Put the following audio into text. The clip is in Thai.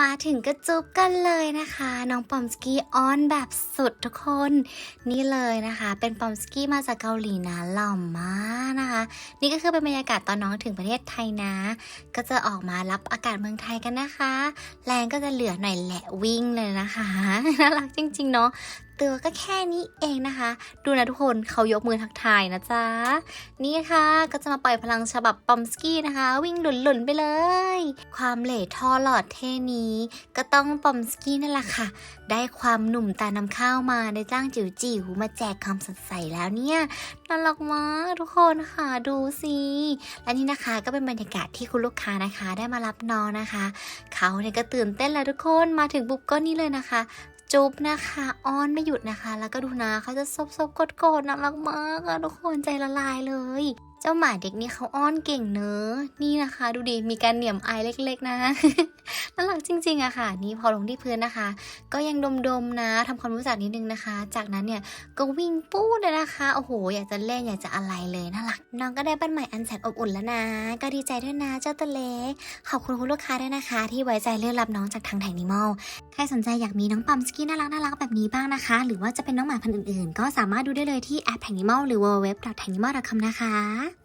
มาถึงก็จุ๊บกันเลยนะคะ น้องปอมสกี้ออนแบบสุดทุกคน นี่เลยนะคะ เป็นปอมสกี้มาจากเกาหลีนะหล่อมากนะคะ นี่ก็คือเป็นบรรยากาศตอนน้องถึงประเทศไทยนะ ก็จะออกมารับอากาศเมืองไทยกันนะคะ แรงก็จะเหลือหน่อยแหละวิ่งเลยนะคะน่ารักจริง ๆ เนาะ ตัวก็แค่นี้เองนะคะ ดูนะทุกคนเขายกมือทักทายนะจ๊ะ นี่ค่ะก็จะมาปล่อยพลังฉบับปอมสกี้นะคะ วิ่งหลุนๆไปเลย ความเหล่ท่อหลอดเท่นี้ ก็ต้องปอมสกี้นั่นแหละค่ะ ได้ความหนุ่มตานำข้าวมาได้จ้างจิ๋วจิ๋วมาแจกความสดใสแล้วเนี่ยน่ารักมากทุกคนค่ะดูสิและนี่นะคะก็เป็นบรรยากาศที่คุณลูกค้านะคะ ได้มารับน้องนะคะ เขาเนี่ยก็ตื่นเต้นแล้วทุกคนมาถึงปุ๊บก็นี่เลยนะคะ จุ๊บนะคะอ้อนไม่หยุดนะคะ แล้วก็ดูนะเขาจะซบซบกดกดๆน่ารักมากอะทุกคนใจละลายเลย เจ้าหมาเด็กนี่เขาอ้อนเก่งเนอะนี่นะคะ ดูดิมีการเหนี่ยมอายเล็ก ๆ นะ น่ารักจริงๆอะค่ะ นี่พอลงที่พื้นนะคะ ก็ยังดมๆนะทำความรู้จักนิดนึงนะคะ จากนั้นเนี่ยก็วิ่งปู้เลยนะคะ โอ้โห อยากจะเล่นอยากจะอะไรเลยน่ารัก น้องก็ได้บ้านใหม่อันแสนอบอุ่นแล้วนะ ก็ดีใจด้วยนะเจ้าตัวเล็กขอบคุณคุณลูกค้าด้วยนะคะ ที่ไว้ใจเลือกรับน้องจากทางไทยนิมอลใครสนใจอยากมีน้องปั๊มสกี้น่ารักน่ารักแบบนี้บ้างนะคะ หรือว่าจะเป็นน้องหมาพันธุ์อื่นๆ ก็สามารถดูได้เลยที่แอปแ a งนิมอลหรือ w w w แ a งนิมอล com นะคะ